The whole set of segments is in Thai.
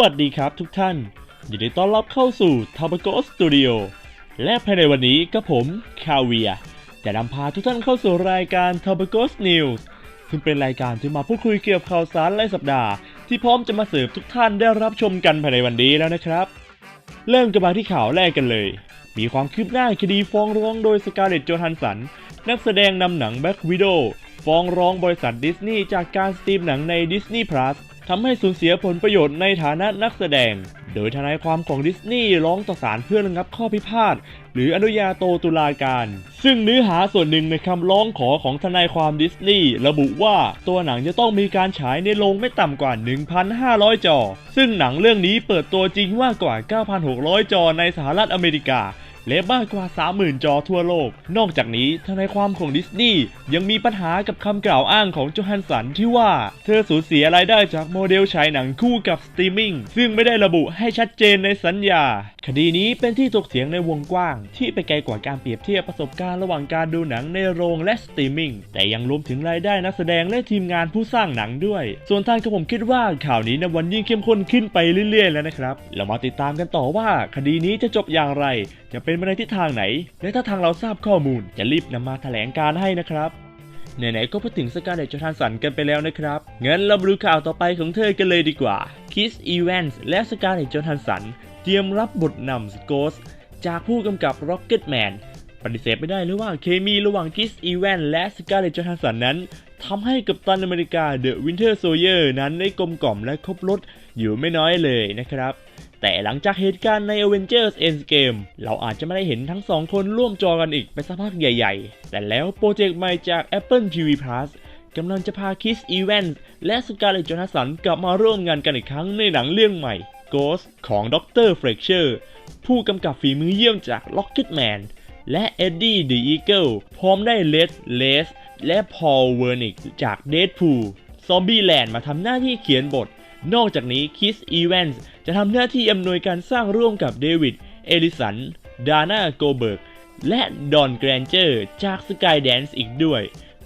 วัสดีครับทุกท่าน ยินดีต้อนรับเข้าสู่ t a b a c o Studio และภายในวันนี้ก็ผมคาเวียจะนำพาทุกท่านเข้าสู่รายการ t a b a c o News ซึ่งเป็นรายการที่มาพูดคุยเกี่ยวกับข่าวสารรายสัปดาห์ ที่พร้อมจะมาเสิร์ฟทุกท่านได้รับชมกันภายในวันนี้แล้วนะครับ เริ่มกันมาที่ข่าวแรกกันเลย มีความคืบหน้าคดีฟ้องร้องโดยสกาเลตโจฮันสัน นักแสดงนำหนังแบ็ k วิด o ฟ้องร้องบริษัทดิสนีย์จากการสตรีมหนังใน Disney Plus ทำให้สูญเสียผลประโยชน์ในฐานะนักแสดง โดยทนายความของดิสนีย์ร้องต่อศาลเพื่อระงับข้อพิพาทหรืออนุญาโตตุลาการ ซึ่งเนื้อหาส่วนหนึ่งในคำร้องขอของทนายความดิสนีย์ระบุว่าตัวหนังจะต้องมีการฉายในโรงไม่ต่ำกว่า 1,500 จอ ซึ่งหนังเรื่องนี้เปิดตัวจริงมากว่า 9,600 จอในสหรัฐอเมริกา และมากกว่า 30,000 จอทั่วโลก นอกจากนี้ทนายความของดิสนีย์ยังมีปัญหากับคำกล่าวอ้างของโจฮันสันที่ว่าเธอสูญเสียรายได้จากโมเดลฉายหนังคู่กับสตรีมมิ่งซึ่งไม่ได้ระบุให้ชัดเจนในสัญญาคดีนี้เป็นที่ถกเถียงในวงกว้าง ที่ไปไกลกว่าการเปรียบเทียบประสบการณ์ระหว่างการดูหนังในโรงและสตรีมมิ่งแต่ยังรวมถึงรายได้นักแสดงและทีมงานผู้สร้างหนังด้วย ส่วนทางกระผมคิดว่าข่าวนี้ในวันยิ่งเข้มข้นขึ้นไปเรื่อยๆ แล้วนะครับ เรามาติดตามกันต่อว่าคดีนี้จะจบอย่างไร จะเป็นไปในทิศทางไหน และถ้าทางเราทราบข้อมูลจะรีบนำมาแถลงการให้นะครับไหนๆก็พูดถึงสกาเลตจอห์นสันกันไปแล้วนะครับงั้นเรามาดูข่าวต่อไปของเธอกันเลยดีกว่า Kiss Evans และสกาเลตจอห์นสัน เตรียมรับบทนำ Ghost จากผู้กำกับ Rocketman ปฏิเสธไม่ได้เลยว่าเคมีระหว่าง Kiss Evans และสกาเลตจอห์นสันนั้นทำให้กัปตันอเมริกา The Winter Soldier นั้นได้กลมกล่อมและครบรสอยู่ไม่น้อยเลยนะครับ แต่หลังจากเหตุการณ์ใน Avengers Endgame เราอาจจะไม่ได้เห็นทั้งสองคนร่วมจอกันอีกไปสักพักใหญ่ๆ แต่แล้วโปรเจกต์ใหม่จาก Apple TV Plus กำลังจะพา Kiss Evans และ Scarlett Johansson กลับมาร่วมงานกันอีกครั้งในหนังเรื่องใหม่ Ghost ของด็อกเตอร Fletcher ผู้กำกับฝีมือเยี่ยมจาก Rocketman และ Eddie the Eagle พร้อมได้ Les Les และ Paul Wernick จาก Deadpool Zombieland มาทำหน้าที่เขียนบท นอกจากนี้ Kiss Evans จะทำหน้าที่อำนวยการสร้างร่วมกับเดวิด เอลิสัน ดาน่าโกเบิร์ก และดอนแกรนเจอร์จาก Skydance อีกด้วย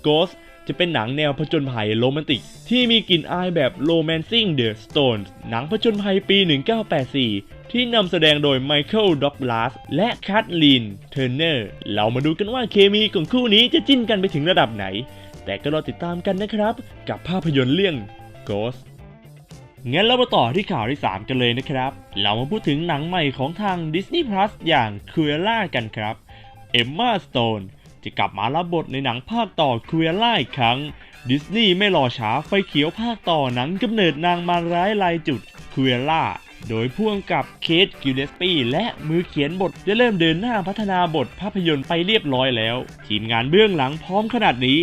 Ghost จะเป็นหนังแนวผจญภัยโรแมนติก ที่มีกลิ่นอายแบบ Romancing the Stones หนังผจญภัยปี 1984 ที่นำแสดงโดยไมเคิลด็อกลาสและแคทลีนเทอร์เนอร์ เรามาดูกันว่าเคมีของคู่นี้จะจิ้นกันไปถึงระดับไหน แต่ก็รอติดตามกันนะครับ กับภาพยนตร์เรื่อง Ghost งั้นเรามาต่อที่ข่าวที่ 3 กันเลยนะครับ เรามาพูดถึงหนังใหม่ของทาง Disney Plus อย่าง c r u e l l a กันครับเอมมาสโตน จะกลับมารับบทในหนังภาคต่อ c r u e l l a อีกครั้ง ดิสนีย์ไม่รอช้าไฟเขียวภาคต่อหนังกำเนิดนางมารร้ายลายจุด c r u e l l a โดยพ่วงกับเคทกิลเลสปีและมือเขียนบทได้เริ่มเดินหน้าพัฒนาบทภาพยนตร์ไปเรียบร้อยแล้ว ทีมงานเบื้องหลังพร้อมขนาดนี้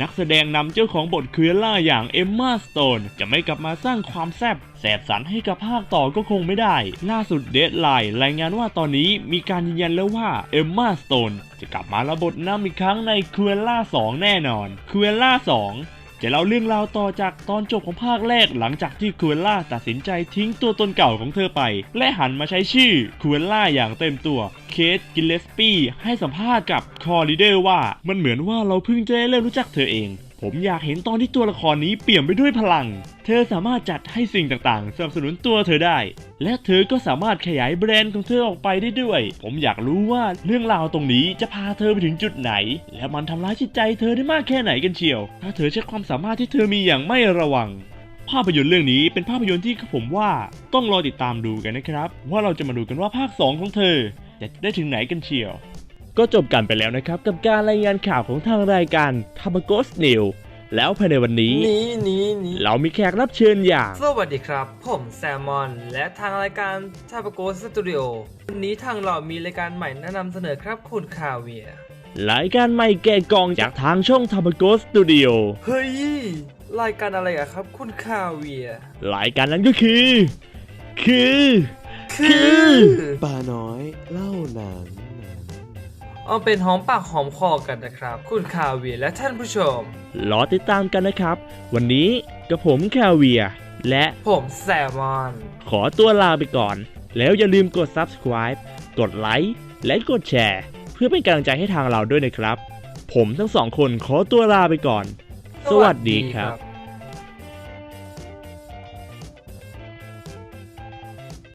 นักแสดงนำเจ้าของบทค r เ e ล่าอย่างเอมมาสโตนจะไม่กลับมาสร้างความแซ่บแสบสันให้กับภาคต่อก็คงไม่ได้ ล่าสุดเดดไลน์รายงานว่าตอนนี้มีการยืนยันแล้วว่าเอมมาสโตนจะกลับมารับบทนำอีกครั้งในค r เ e ล่า2แน่นอนค r เ e ล่า2 จะเล่าเรื่องราวต่อจากตอนจบของภาคแรกหลังจากที่คูเอล่าตัดสินใจทิ้งตัวตนเก่าของเธอไป และหันมาใช้ชื่อคูเอล่าอย่างเต็มตัวเคทกิลเลสปี้ให้สัมภาษณ์กับคอรีเดอร์ว่ามันเหมือนว่าเราเพิ่งจะได้เริ่มรู้จักเธอเอง ผมอยากเห็นตอนที่ตัวละครนี้เปี่ยมไปด้วยพลัง เธอสามารถจัดให้สิ่งต่างๆ สนับสนุนตัวเธอได้ และเธอก็สามารถขยายแบรนด์ของเธอออกไปได้ด้วย ผมอยากรู้ว่าเรื่องราวตรงนี้จะพาเธอไปถึงจุดไหน และมันทำร้ายจิตใจเธอได้มากแค่ไหนกันเชียว ถ้าเธอใช้ความสามารถที่เธอมีอย่างไม่ระวัง ภาพยนตร์เรื่องนี้เป็นภาพยนตร์ที่ผมว่าต้องรอติดตามดูกันนะครับ ว่าเราจะมาดูกันว่าภาค 2 ของเธอ จะได้ถึงไหนกันเชียว ก็จบกันไปแล้วนะครับ กับการรายงานข่าวของทางรายการ t a b a g o s News แล้วภายในวันนี้นี้นี้นี้เรามีแขกรับเชิญอย่าง สวัสดีครับ ผมแซมมอน และทางรายการทาปโกสตูดิโอวันนี้ทางเรามีรายการใหม่แนะนำเสนอครับคุณคาเวียร์รายการใหม่แกะกล่องจากทางช่อง t a b a g o Studio เฮ้ย รายการอะไรอะครับคุณคาเวียร์รายการนั้นก็คือ คือ คือ ป่าน้อยเล่าหนังหนัง เอาเป็นหอมปากหอมคอกันนะครับ คุณคาเวียร์และท่านผู้ชม รอติดตามกันนะครับ วันนี้กับผมแคลเวียร์และผมแซมมอน ขอตัวลาไปก่อน แล้วอย่าลืมกด subscribe กดไลค์และกดแชร์ เพื่อเป็นกำลังใจให้ทางเราด้วยนะครับ ผมทั้งสองคนขอตัวลาไปก่อน สวัสดีครับ